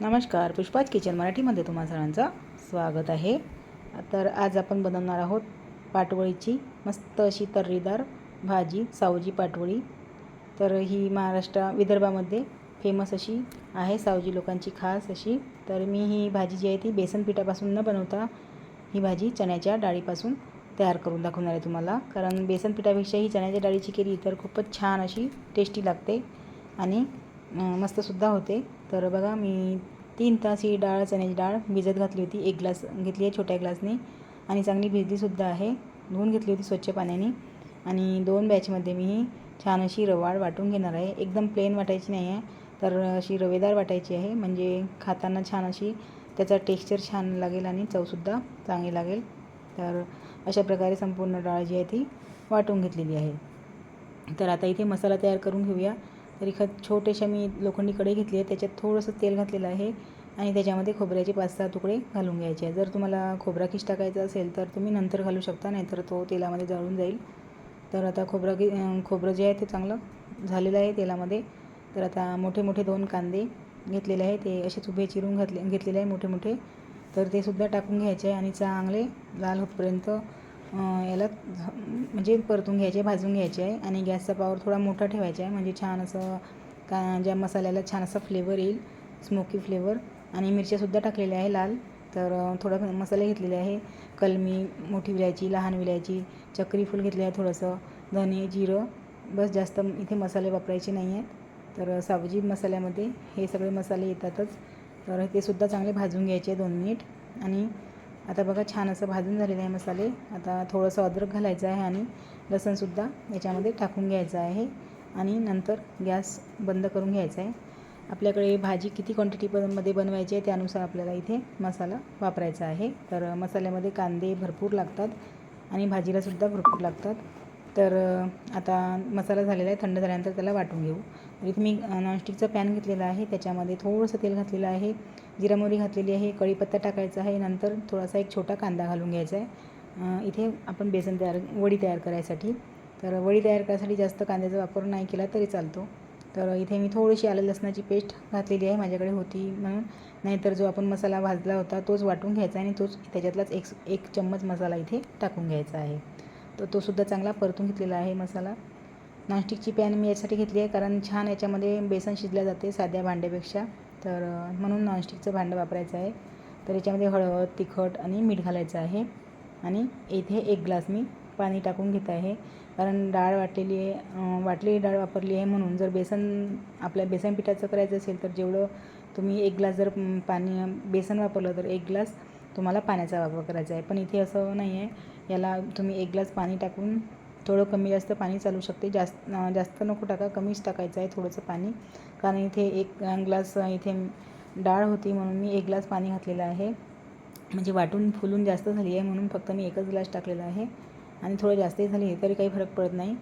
नमस्कार पुष्पाच किचन मराठीमध्ये तुम्हा सर्वांचं स्वागत आहे. तर आज आपण बनवणार आहोत पाटवळीची मस्त अशी तर्रीदार भाजी सावजी पाटवळी तर ही महाराष्ट्र विदर्भामध्ये फेमस अशी आहे सावजी लोकांची खास अशी. तर मी ही भाजी जी आहे ती बेसन पिठापासून न बनवता ही भाजी चण्याच्या डाळीपासून तयार करून दाखवणार आहे तुम्हाला. कारण बेसन पिठापेक्षा ही चण्याच्या डाळीची केली तर खूपच छान अशी टेस्टी लागते आणि मस्तसुद्धा होते. तर बघा मी तीन तास ही डाळ चण्याची डाळ भिजत घातली होती. एक ग्लास घेतली आहे छोट्या ग्लासने. आणि चांगली भिजलीसुद्धा आहे. धुवून घेतली होती स्वच्छ पाण्याने. आणि दोन बॅचमध्ये मी ही छान अशी रवाळ वाटून घेणार आहे. एकदम प्लेन वाटायची नाही आहे. तर अशी रवेदार वाटायची आहे. म्हणजे खाताना छान अशी त्याचा टेक्स्चर छान लागेल आणि चवसुद्धा चांगली लागेल. तर अशा प्रकारे संपूर्ण डाळ जी आहे ती वाटून घेतलेली आहे. तर आता इथे मसाला तयार करून घेऊया. तर एखाद छोटेशा मी लोखंडी कढई घेतली. आहे त्याच्यात थोडंसं तेल घातलेलं आहे. आणि त्याच्यामध्ये खोबऱ्याचे पाच सहा तुकडे घालून घ्यायचे. आहे जर तुम्हाला खोबरा किस टाकायचा असेल तर तुम्ही नंतर घालू शकता नाहीतर तो तेलामध्ये जळून जाईल. तर आता खोबरा की खोबरं जे आहे ते चांगलं झालेलं आहे तेलामध्ये. तर आता मोठे मोठे दोन कांदे घेतलेले आहे. ते असेच उभे चिरून घातले घेतलेले आहे मोठे मोठे. तर ते सुद्धा टाकून घ्यायचे आहे आणि चांगले लाल होतपर्यंत याला म्हणजे परतून घ्यायचे भाजून घ्यायचे आहे आणि गॅसचा पावर थोडा मोठा ठेवायचा आहे. म्हणजे छान असं का ज्या मसाल्याला छान असा फ्लेवर येईल स्मोकी फ्लेवर आणि मिरच्यासुद्धा टाकलेल्या आहे लाल. तर थोडं मसाले घेतलेले आहे. कलमी मोठी विलायची लहान विलायची चक्री फूल घेतले आहे थोडंसं. धने जिरं. बस जास्त इथे मसाले वापरायचे नाही आहेत. तर सावजी मसाल्यामध्ये हे सगळे मसाले येतातच. तर ते सुद्धा चांगले भाजून घ्यायचे दोन मिनिट. आणि आता बघा छान असं भाजून झालेले आहे मसाले. आता थोडंसं अद्रक घालायचं आहे आणि लसणसुद्धा याच्यामध्ये टाकून घ्यायचं आहे. आणि नंतर गॅस बंद करून घ्यायचा आहे. आपल्याकडे भाजी किती क्वांटिटीमध्ये बनवायची आहे त्यानुसार आपल्याला इथे मसाला वापरायचा आहे. तर मसाल्यामध्ये कांदे भरपूर लागतात आणि भाजीलासुद्धा भरपूर लागतात. तर आता मसाला झालेला आहे थंड झाल्यानंतर त्याला वाटून घेऊ. इथं इथे मी नॉनस्टिकचं पॅन घेतलेलं आहे त्याच्यामध्ये थोडंसं तेल घातलेलं आहे जिरा मोहरी घातलेली आहे कढीपत्ता टाकायचा आहे नंतर थोडासा एक छोटा कांदा घालून घ्यायचा आहे. इथे आपण बेसन तयार वडी तयार करायसाठी. तर वडी तयार करायसाठी जास्त कांद्याचा वापर नाही केला तरी चालतो. तर इथे मी थोडीशी आलं लसणाची पेस्ट घातलेली आहे माझ्याकडे होती म्हणून. नाहीतर जो आपण मसाला भाजला होता तोच वाटून घ्यायचा आणि तोच त्याच्यातलाच एक एक चम्मच मसाला इथे टाकून घ्यायचा आहे. तर तो सुद्धा चांगला परतून घेतलेला आहे मसाला. नॉनस्टिकची पॅन मी यासाठी घेतली आहे कारण छान याच्यामध्ये बेसन शिजल्या जाते साध्या भांड्यापेक्षा. तर म्हणून नॉनस्टिकचं भांडं वापरायचं आहे. तर याच्यामध्ये हळद तिखट आणि मीठ घालायचं आहे. आणि इथे एक ग्लास मी पाणी टाकून घेत आहे. कारण डाळ वाटलेली आहे वाटलेली डाळ वापरली आहे म्हणून जर बेसन आपल्या बेसन पिठाचं करायचं असेल तर जेवढं तुम्ही एक ग्लास जर पाणी बेसन वापरलं तर एक ग्लास तुम्हाला पाण्याचा वापर करायचा आहे. पण इथे असं नाही आहे याला तुम्ही एक ग्लास पाणी टाकून थोडं कमी जास्त पाणी चालू शकते. जास्त जास्त नको टाका. कमीच टाकायचं आहे थोडंसं पाणी. कारण इथे एक ग्लास इथे डाळ होती म्हणून मी एक ग्लास पाणी घातलेलं आहे. म्हणजे वाटून फुलून जास्त झाली आहे म्हणून फक्त मी एकच ग्लास टाकलेला आहे. आणि थोडं जास्तही झाली तरी काही फरक पडत नाही.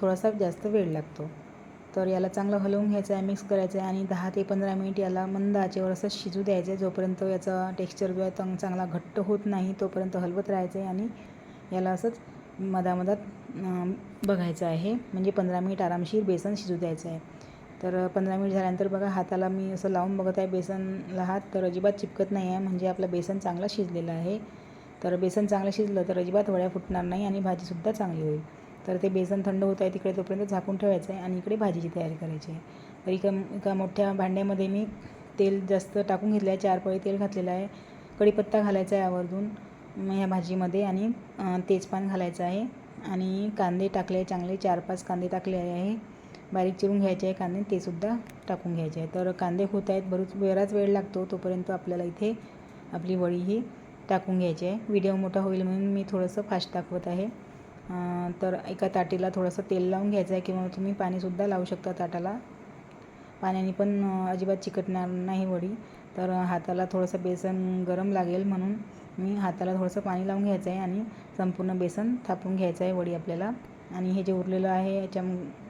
थोडासा जास्त वेळ लागतो. तर याला चांगलं हलवून घ्यायचं आहे मिक्स करायचं आहे आणि दहा ते पंधरा मिनिट याला मंद आचेवर असं शिजू द्यायचं आहे जोपर्यंत याचा टेक्स्चर जो आहे तंग चांगला घट्ट होत नाही तोपर्यंत हलवत राहायचं आहे आणि याला असंच मधामधात बघायचं आहे. म्हणजे पंधरा मिनिट आरामशीर बेसन शिजू द्यायचं आहे. तर पंधरा मिनिट झाल्यानंतर बघा हाताला मी असं लावून बघत आहे बेसनला हात तर अजिबात चिपकत नाही आहे. म्हणजे आपलं बेसन चांगलं शिजलेलं आहे. तर बेसन चांगलं शिजलं तर अजिबात वड्या फुटणार नाही आणि भाजीसुद्धा चांगली होईल. तर ते बेसन थंड होत आहे तिकडे तोपर्यंत झाकून ठेवायचं आहे आणि इकडे भाजीची तयारी करायची आहे. तर एका एका मोठ्या भांड्यामध्ये मी तेल जास्त टाकून घेतलं आहे चार पळी तेल घातलेलं आहे. कढीपत्ता घालायचा आहे आवर्जून ह्या भाजीमध्ये आणि तेजपान घालायचं आहे. आणि कांदे टाकले चांगले चार पाच कांदे टाकले आहे. बारीक चिरून घ्यायचे आहे कांदे ते सुद्धा टाकून घ्यायचे आहे. तर कांदे होत आहेत बरंच बराच वेळ लागतो तोपर्यंत आपल्याला इथे आपली वडी ही टाकून घ्यायची आहे. व्हिडिओ मोठा होईल म्हणून मी थोडंसं फास्ट दाखवत आहे. तर एका ताटीला थोडंसं तेल लावून घ्यायचं आहे किंवा तुम्ही पाणीसुद्धा लावू शकता ताटाला. पाण्याने पण अजिबात चिकटणार नाही वडी. तर हाताला थोडंसं बेसन गरम लागेल म्हणून मी हाताला थोडंसं पाणी लावून घ्यायचं आहे आणि संपूर्ण बेसन थापून घ्यायचं आहे वडी आपल्याला. आणि हे जे उरलेलं आहे याच्या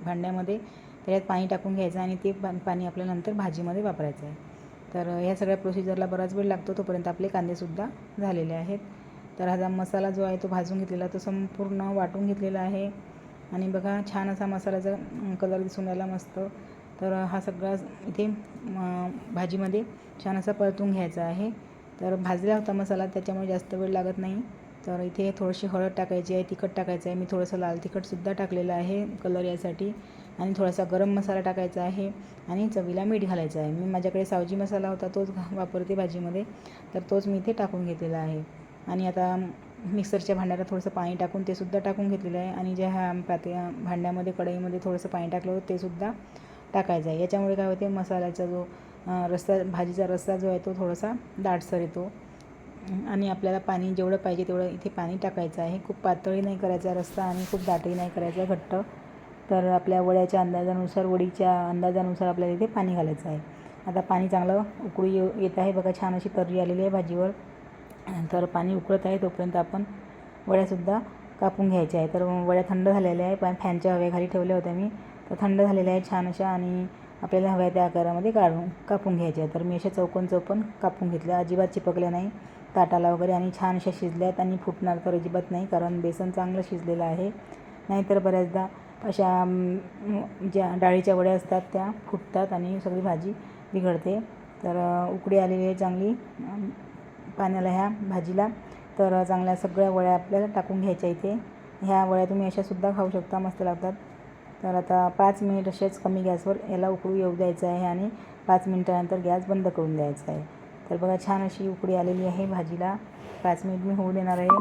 भांड्यामध्ये त्याच्यात पाणी टाकून घ्यायचं आणि ते पा पाणी आपल्याला नंतर भाजीमध्ये वापरायचं आहे. तर ह्या सगळ्या प्रोसिजरला बराच वेळ लागतो तोपर्यंत आपले कांदेसुद्धा झालेले आहेत. तर हा मसाला जो आहे तो भाजून घेतलेला तो संपूर्ण वाटून घेतलेला आहे. आणि बघा छान असा मसाल्याचा कलर दिसून राहिला मस्त. तर हा सगळा इथे भाजीमध्ये छान असा परतून घ्यायचा आहे. तर भाजला होता मसाला त्याच्यामुळे जास्त वेळ लागत नाही. तर इथे थोडीशी हळद टाकायची आहे तिखट टाकायचं आहे. मी थोडंसं लाल तिखटसुद्धा टाकलेलं आहे कलर यासाठी. आणि थोडासा गरम मसाला टाकायचा आहे. आणि चवीला मीठ घालायचं आहे. मी माझ्याकडे सावजी मसाला होता तोच घा- वापरते भाजीमध्ये. तर तोच मी इथे टाकून घेतलेला आहे. आणि आता मिक्सरच्या भांड्याला थोडंसं पाणी टाकून ते सुद्धा टाकून घेतलेलं आहे. आणि ज्या ह्या पाते भांड्यामध्ये कढईमध्ये थोडंसं पाणी टाकलं होतं ते सुद्धा टाकायचं आहे. याच्यामुळे काय होते मसाल्याचा जो रस्सा भाजीचा रस्सा जो आहे तो थोडासा दाटसर येतो. आणि आपल्याला पाणी जेवढं पाहिजे तेवढं इथे पाणी टाकायचं आहे. खूप पातळी नाही करायचा रस्सा आणि खूप दाटही नाही करायचा घट्ट. तर आपल्या वड्याच्या अंदाजानुसार वडीच्या अंदाजानुसार आपल्याला इथे पाणी घालायचं आहे. आता पाणी चांगलं उकळी येऊ- येत आहे. बघा छान अशी तर्री आलेली आहे भाजीवर. तर पाणी उकळत आहे तोपर्यंत आपण वड्यासुद्धा कापून घ्यायच्या आहे तर वड्या थंड झालेल्या आहे पण फॅनच्या हवेखाली ठेवल्या होत्या मी. तर थंड झालेल्या आहे छान अशा आणि आपल्याला हव्या त्या आकारामध्ये काढून कापून घ्यायच्या आहे तर मी अशा चौकोन चौकोन कापून घेतल्या. अजिबात चिपकल्या नाही. ताटाला वगैरे आणि छान अशा शिजल्यात आणि फुटणार तर अजिबात नाही कारण बेसन चांगलं शिजलेलं आहे. नाहीतर बऱ्याचदा अशा ज्या डाळीच्या वड्या असतात त्या फुटतात आणि सगळी भाजी बिघडते. तर उकडी आलेली आहे चांगली. पाण्याला ह्या भाजीला. तर चांगल्या सगळ्या वळ्या आपल्याला टाकून घ्यायच्या इथे. ह्या वळ्या तुम्ही अशासुद्धा खाऊ शकता मस्त लागतात. तर आता पाच मिनिट असेच कमी गॅसवर याला उकळू येऊ द्यायचं आहे आणि पाच मिनिटानंतर गॅस बंद करून द्यायचा आहे. तर बघा छान अशी उकळी आलेली आहे भाजीला. पाच मिनिट मी होऊ देणार आहे.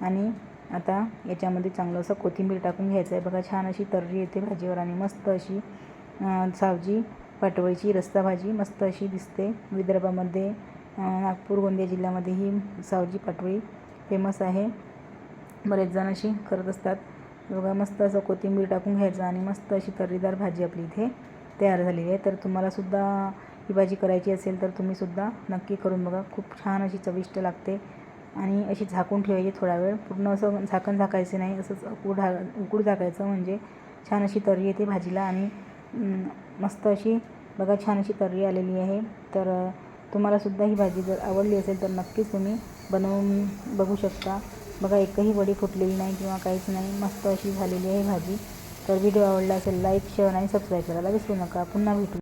आणि आता याच्यामध्ये चांगलं असं कोथिंबीर टाकून घ्यायचं आहे. बघा छान अशी तर्री येते भाजीवर आणि मस्त अशी सावजी पाटवळीची रस्ता भाजी मस्त अशी दिसते. विदर्भामध्ये नागपूर गोंदिया जिल्ह्यामध्ये ही सावजी पाटोळी फेमस आहे. बरेच जण अशी करत असतात. बघा मस्त असं कोथिंबीर टाकून घ्यायचं आणि मस्त अशी तर्रीदार भाजी आपली इथे तयार झालेली आहे. तर तुम्हालासुद्धा ही भाजी करायची असेल तर तुम्हीसुद्धा नक्की करून बघा. खूप छान अशी चविष्ट लागते आणि अशी झाकून ठेवायची थोडा वेळ. पूर्ण असं झाकण झाकायचं नाही असंच उकूड ढा उकूड झाकायचं म्हणजे छान अशी तर्री येते भाजीला आणि मस्त अशी बघा छान अशी तर्री आलेली आहे. तर तुम्हालासुद्धा ही भाजी जर आवडली असेल तर नक्कीच तुम्ही बनवून बघू शकता. बघा एकही वडी फुटलेली नाही किंवा काहीच नाही. मस्त अशी झालेली आहे भाजी. तर व्हिडिओ आवडला असेल लाईक शेअर आणि सबस्क्राईब करायला विसरू नका. पुन्हा भेटू.